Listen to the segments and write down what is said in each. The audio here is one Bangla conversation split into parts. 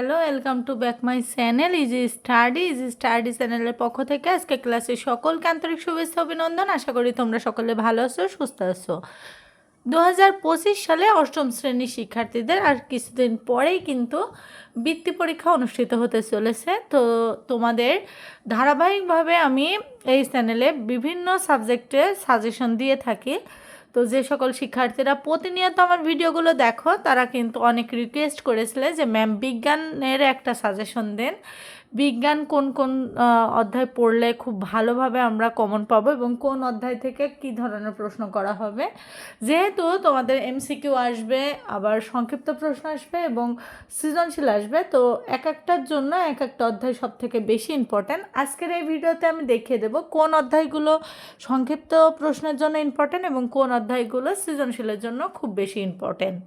Hello, welcome to back my channel easy study. Easy study চ্যানেলের পক্ষ থেকে আজকে ক্লাসে সকলকে আন্তরিক শুভেচ্ছা, অভিনন্দন। আশা করি তোমরা সকলে ভালো আছো, সুস্থ আছো। দু হাজার পঁচিশ সালে অষ্টম শ্রেণির শিক্ষার্থীদের আর কিছুদিন পরেই কিন্তু বৃত্তি পরীক্ষা অনুষ্ঠিত হতে চলেছে। তো তোমাদের ধারাবাহিকভাবে আমি এই চ্যানেলে বিভিন্ন সাবজেক্টে সাজেশন দিয়ে থাকি। তো যে সকল শিক্ষার্থীরা প্রতিনিয়ত আমার ভিডিওগুলো দেখো, তারা কিন্তু অনেক রিকোয়েস্ট করেছিলে যে ম্যাম বিজ্ঞানের একটা সাজেশন দেন। বিজ্ঞান কোন কোন অধ্যায় পড়লে খুব ভালোভাবে আমরা কমন পাবো এবং কোন অধ্যায় থেকে কি ধরনের প্রশ্ন করা হবে। যেহেতু তোমাদের এমসিকিউ আসবে, আবার সংক্ষিপ্ত প্রশ্ন আসবে এবং সৃজনশীল আসবে, তো এক একটার জন্য এক একটা অধ্যায় সব থেকে বেশি ইম্পর্ট্যান্ট আজকের এই ভিডিওতে আমি দেখিয়ে দেবো কোন অধ্যায়গুলো সংক্ষিপ্ত প্রশ্নের জন্য ইম্পর্ট্যান্ট এবং কোন অধ্যায়গুলো সৃজনশীলের জন্য খুব বেশি ইম্পর্ট্যান্ট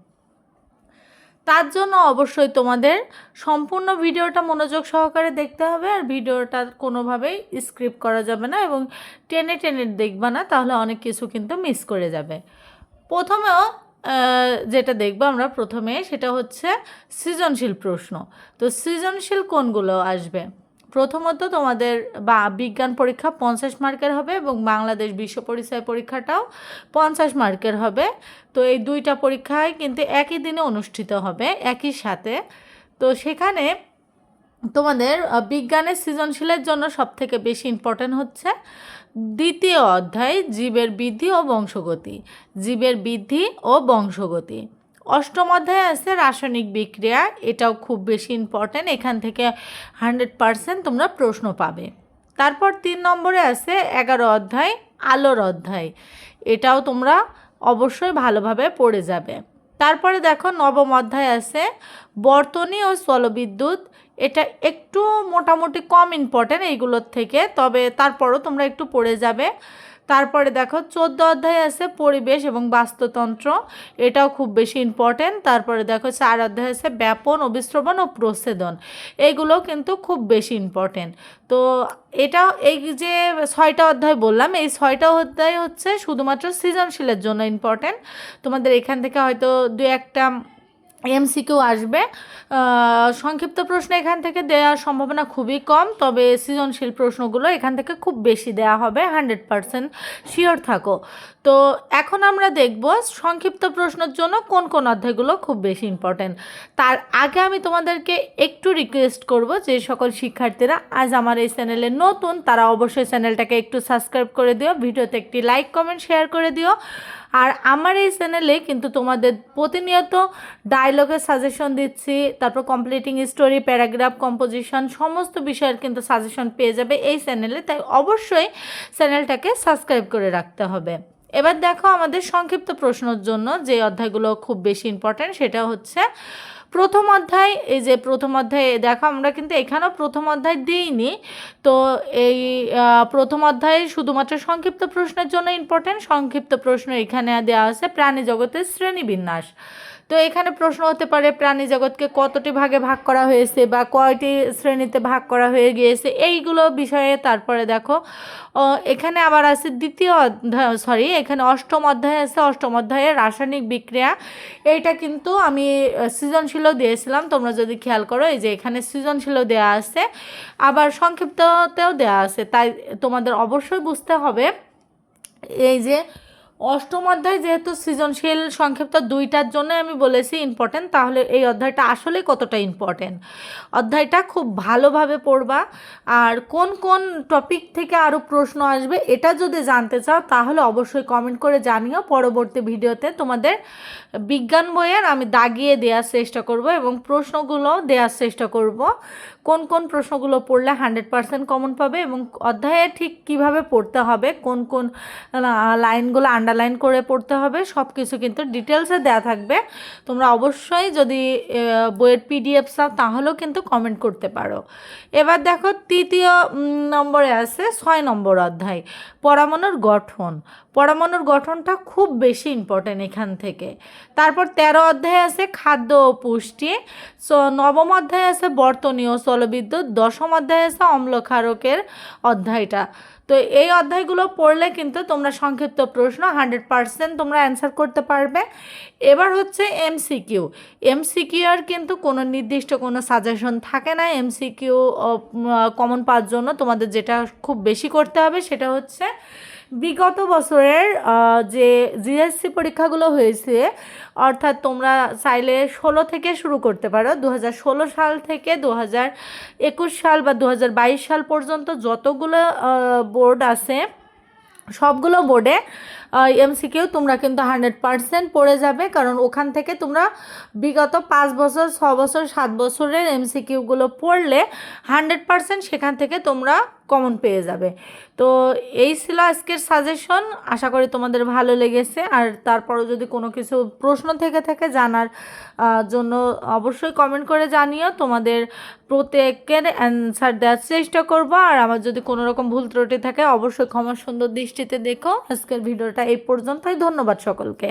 তার জন্য অবশ্যই তোমাদের সম্পূর্ণ ভিডিওটা মনোযোগ সহকারে দেখতে হবে আর ভিডিওটা কোনোভাবেই স্ক্রিপ্ট করা যাবে না এবং টেনে টেনে দেখবা না, তাহলে অনেক কিছু কিন্তু মিস করে যাবে। প্রথমেও যেটা দেখব আমরা প্রথমে সেটা হচ্ছে সৃজনশীল প্রশ্ন। তো সৃজনশীল কোনগুলো আসবে? প্রথমত তোমাদের বা বিজ্ঞান পরীক্ষা পঞ্চাশ মার্কের হবে এবং বাংলাদেশ বিশ্ব পরিচয় পরীক্ষাটাও পঞ্চাশ মার্কের হবে। তো এই দুইটা পরীক্ষায় কিন্তু একই দিনে অনুষ্ঠিত হবে, একই সাথে। তো সেখানে তোমাদের বিজ্ঞানের সৃজনশীলের জন্য সবথেকে বেশি ইম্পর্ট্যান্ট হচ্ছে দ্বিতীয় অধ্যায়, জীবের বৃদ্ধি ও বংশগতি। জীবের বৃদ্ধি ও বংশগতি। অষ্টম অধ্যায়ে আছে রাসায়নিক বিক্রিয়া। এটাও খুব বেশি ইম্পর্ট্যান্ট এখান থেকে হান্ড্রেড পারসেন্ট তোমরা প্রশ্ন পাবে। তারপর তিন নম্বরে আছে এগারো অধ্যায়, আলোর অধ্যায়। এটাও তোমরা অবশ্যই ভালোভাবে পড়ে যাবে। তারপরে দেখো নবম অধ্যায় আছে বর্তনী ও স্থলবিদ্যুৎ। এটা একটু মোটামুটি কম ইম্পর্ট্যান্ট এইগুলোর থেকে, তবে তারপরও তোমরা একটু পড়ে যাবে। তারপরে দেখো, চোদ্দ অধ্যায় আছে পরিবেশ এবং বাস্তুতন্ত্র। এটাও খুব বেশি ইম্পর্টেন্ট তারপরে দেখো, চার অধ্যায় আছে ব্যাপন অবিশ্রবণ ও প্রচ্ছেদন। এইগুলো কিন্তু খুব বেশি ইম্পর্টেন্ট তো এটা, এই যে ছয়টা অধ্যায় বললাম, এই ছয়টা অধ্যায় হচ্ছে শুধুমাত্র সৃজনশীলের জন্য ইম্পর্টেন্ট তোমাদের এখান থেকে হয়তো দু একটা এমসিকিউ আসবে। সংক্ষিপ্ত প্রশ্ন এখান থেকে দেওয়ার সম্ভাবনা খুবই কম, তবে সৃজনশীল প্রশ্নগুলো এখান থেকে খুব বেশি দেওয়া হবে, হান্ড্রেড পারসেন্ট শিওর থাকো। তো এখন আমরা দেখব সংক্ষিপ্ত প্রশ্নের জন্য কোন কোন অধ্যায়গুলো খুব বেশি ইম্পর্ট্যান্ট তার আগে আমি তোমাদেরকে একটু রিকোয়েস্ট করব যে সকল শিক্ষার্থীরা, আজ আমার এই চ্যানেলে নতুন, তারা অবশ্যই চ্যানেলটাকে একটু সাবস্ক্রাইব করে দিও, ভিডিওতে একটি লাইক কমেন্ট শেয়ার করে দিও। আর আমার এই চ্যানেলে কিন্তু তোমাদের প্রতিনিয়ত ডায়লগের সাজেশন দিচ্ছি, তারপর কমপ্লিটিং স্টোরি প্যারাগ্রাফ কম্পোজিশন সমস্ত বিষয়ের কিন্তু সাজেশন পেয়ে যাবে এই চ্যানেলে তাই অবশ্যই চ্যানেলটাকে সাবস্ক্রাইব করে রাখতে হবে। এবার দেখো আমাদের সংক্ষিপ্ত প্রশ্নের জন্য যে অধ্যায়গুলো খুব বেশি ইম্পর্ট্যান্ট সেটা হচ্ছে প্রথম অধ্যায়। এই যে প্রথম অধ্যায়ে, দেখো আমরা কিন্তু এখানেও প্রথম অধ্যায় দিইনি। তো এই প্রথম অধ্যায়ে শুধুমাত্র সংক্ষিপ্ত প্রশ্নের জন্য ইম্পর্ট্যান্ট সংক্ষিপ্ত প্রশ্ন এখানে দেওয়া আছে প্রাণী জগতের শ্রেণীবিন্যাস। তো এখানে প্রশ্ন হতে পারে, প্রাণী জগৎকে কতটি ভাগে ভাগ করা হয়েছে বা কয়টি শ্রেণীতে ভাগ করা হয়ে গিয়েছে? এইগুলো বিষয়ে তারপরে দেখো। এখানে আবার আছে দ্বিতীয় অধ্যায় সরি এখানে অষ্টম অধ্যায় আছে। অষ্টম অধ্যায়ে রাসায়নিক বিক্রিয়া। এইটা কিন্তু আমি সৃজনশীলও দিয়েছিলাম। তোমরা যদি খেয়াল করো, এই যে এখানে সৃজনশীলও দেওয়া আছে। আবার সংক্ষিপ্ততেও দেওয়া আছে। তাই তোমাদের অবশ্যই বুঝতে হবে, এই যে অষ্টম অধ্যায় যেহেতু সৃজনশীল সংক্ষিপ্ত দুইটার জন্য আমি বলেছি ইম্পর্টেন্ট তাহলে এই অধ্যায়টা আসলে কতটা ইম্পর্টেন্ট অধ্যায়টা খুব ভালোভাবে পড়বা, আর কোন কোন টপিক থেকে আরও প্রশ্ন আসবে এটা যদি জানতে চাও, তাহলে অবশ্যই কমেন্ট করে জানিও। পরবর্তী ভিডিওতে তোমাদের বিজ্ঞান বইয়ের আমি দাগিয়ে দেওয়ার চেষ্টা করব এবং প্রশ্নগুলো দেওয়ার চেষ্টা করব। কোন কোন প্রশ্নগুলো পড়লে হান্ড্রেড পারসেন্ট কমন পাবে এবং অধ্যায়ে ঠিক কীভাবে পড়তে হবে, কোন কোন লাইনগুলো লাইনগুলো আন্ডারলাইন করে পড়তে হবে সব কিছু কিন্তু ডিটেলসে দেওয়া থাকবে। তোমরা অবশ্যই যদি বইয়ের পিডিএফ চাও তাহলেও কিন্তু কমেন্ট করতে পারো। এবার দেখো তৃতীয় নম্বরে আছে ছয় নম্বর অধ্যায় পরমাণুর গঠন। পরমাণুর গঠনটা খুব বেশি ইম্পর্টেন্ট এখান থেকে। তারপর তেরো অধ্যায় আছে খাদ্য ও পুষ্টি নবম অধ্যায় আছে বর্তনীয় স্থলবিদ্যুৎ, দশম অধ্যায় আছে অম্লক্ষারকের অধ্যায়টা। তো এই অধ্যায়গুলো পড়লে কিন্তু তোমরা সংক্ষিপ্ত প্রশ্ন হান্ড্রেড পারসেন্ট তোমরা অ্যান্সার করতে পারবে। এবার হচ্ছে এমসিকিউ। এমসিকিউ আর কিন্তু কোনো নির্দিষ্ট কোনো সাজেশন থাকে না। এমসিকিউ কমন পাওয়ার জন্য তোমাদের যেটা খুব বেশি করতে হবে সেটা হচ্ছে বিগত বছরের যে জিএসসি পরীক্ষাগুলো হয়েছে, অর্থাৎ তোমরা চাইলে ষোলো থেকে শুরু করতে পারো। দু সাল থেকে দু একুশ সাল বা দু হাজার বাইশ সাল পর্যন্ত যতগুলো বোর্ড আছে সবগুলো বোর্ডে এমসিকিউ তোমরা কিন্তু হান্ড্রেড পারসেন্ট পড়ে যাবে, কারণ ওখান থেকে তোমরা বিগত পাঁচ বছর, ছ বছর, সাত বছরের এমসিকিউগুলো পড়লে হান্ড্রেড পারসেন্ট সেখান থেকে তোমরা কমন পেয়ে যাবে। তো এই ছিল আজকের সাজেশন আশা করি তোমাদের ভালো লেগেছে। আর তারপরও যদি কোনো কিছু প্রশ্ন থেকে থাকে জানার জন্য অবশ্যই কমেন্ট করে জানিও। তোমাদের প্রত্যেকের অ্যান্সার দেওয়ার চেষ্টা করব। আর আমার যদি কোনো রকম ভুল ত্রুটি থাকে, অবশ্যই ক্ষমা সুন্দর দৃষ্টিতে দেখো। আজকের ভিডিওটা এই পর্যন্তই। ধন্যবাদ সকলকে।